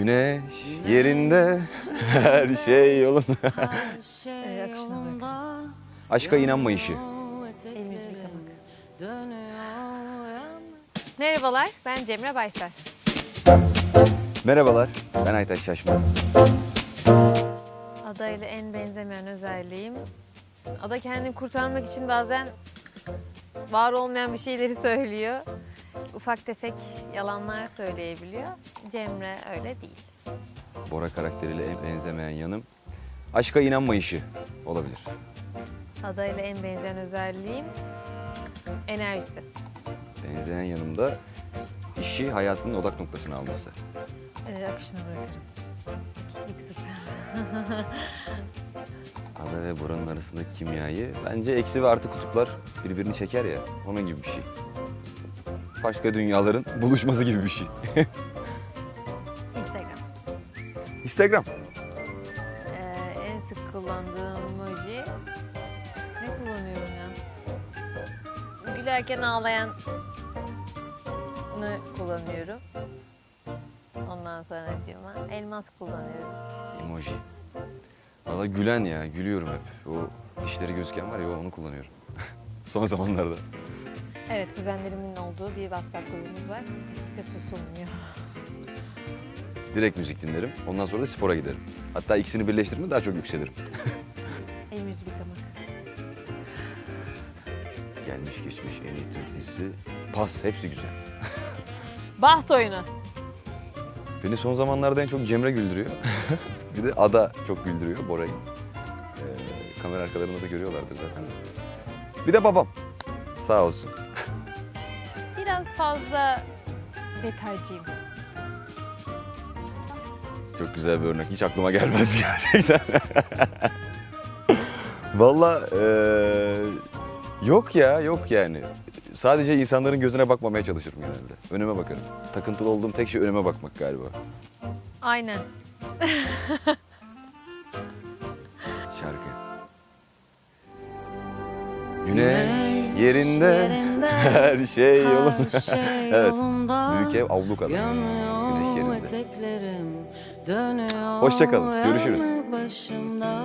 Güneş yerinde, her şey yolunda. Akışına bırak. Aşka yüzü yıkamak. Merhabalar, ben Cemre Baysar. Merhabalar, ben Aytaç Şaşmaz. Ada ile en benzemeyen özelliğim. Ada kendini kurtarmak için bazen var olmayan bir şeyleri söylüyor. Ufak tefek yalanlar söyleyebiliyor. Cemre öyle değil. Bora karakteriyle en benzemeyen yanım. Aşka inanmayışı olabilir. Ada ile en benzeyen özelliğim enerjisi. Benzeyen yanımda işi hayatının odak noktasına alması. Ee, akışına bırakırım. İlk süper. Ada ve Bora'nın arasındaki kimyayı bence eksi ve artı kutuplar birbirini çeker ya. Onun gibi bir şey. Başka dünyaların buluşması gibi bir şey. Instagram. Instagram. Ee, en sık kullandığım emoji ne kullanıyorum ya? Gülerken ağlayan kullanıyorum. Ondan sonra cıma elmas kullanıyorum. Emoji. Valla gülen ya, gülüyorum hep. O dişleri gözüken var ya onu kullanıyorum. Son zamanlarda. Evet kuzenlerimin olduğu bir WhatsApp grubumuz var. Ve susulmuyor. Direkt müzik dinlerim. Ondan sonra da spora giderim. Hatta ikisini birleştirme daha çok yükselirim. El yüzü yıkamak. Gelmiş geçmiş en iyi Türk dizisi. Pas hepsi güzel. Baht oyunu. Beni son zamanlarda en çok Cemre güldürüyor. bir de Ada çok güldürüyor Bora'yı. Ee, kamera arkalarında da görüyorlardır zaten. Bir de babam. Sağ olsun. Biraz fazla detaycıyım. Çok güzel bir örnek. Hiç aklıma gelmez gerçekten. Valla eee, yok ya yok yani. Sadece insanların gözüne bakmamaya çalışırım genelde. Önüme bakarım. Takıntılı olduğum tek şey önüme bakmak galiba. Aynen. Şarkı. Güneş yerinde, her şey yolunda. evet. Büyük ev avlu kadar. Güneş yerinde. eteklerim dönüyor Hoşça kalın, görüşürüz. yanı Başımda